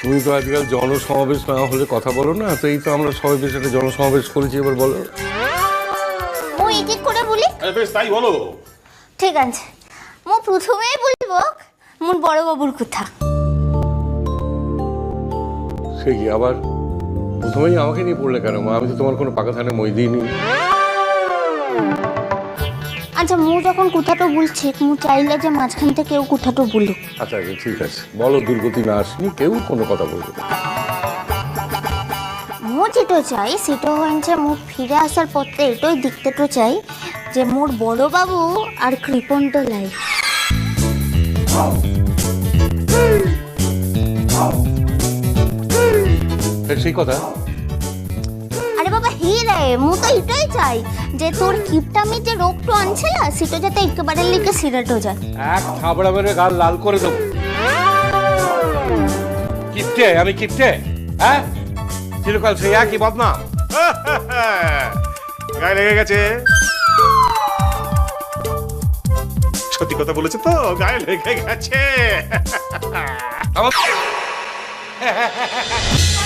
তুমি তো আজকাল জনসমাবেশ না হলে কথা বলো না তো এই তো আমরা সবাই বেশ একটা জনসমাবেশ করেছি এবার বলো। মো এক এক করে বলি? আরে বেশ তাই বলো। ঠিক আছে। মো প্রথমেই বলব মোর বড় বাবুর কথা। সে কি আবার? প্রথমেই আমাকে নিয়ে পড়লে কেন মা? আমি তো তোমার কোনো পাকা থানে মই দিইনি। আচ্ছা মু যখন কথাটা বলছি? মু চাইলে যে মাঝখান থেকে কেউ কথাটা বলুক। আচ্ছা ঠিক আছে। বলো দুর্গতি না আসনি কেউ কোনো কথা বলবে না। মু যেটা চাই সেটা হচ্ছে মু ফিরে আসার পথে এটাই দেখতে তো চাই যে মোর বড় বাবু আর লাইফ ফের সেই কথা? আরে বাবা হে রে মু তো এটাই চাই যে তোর কিপটামি যে রোগটা আনছে না সেটা যাতে একেবারে লিখে সিরাটো যায়। এক থাবড়া মেরে গাল লাল করে দেবো। কিপটে আমি কিপটে? হ্যাঁ? চিরকাল সেই একই বদনাম গায়ে লেগে গেছে। সত্যি কথা বলেছে তো? গায়ে লেগে গেছে।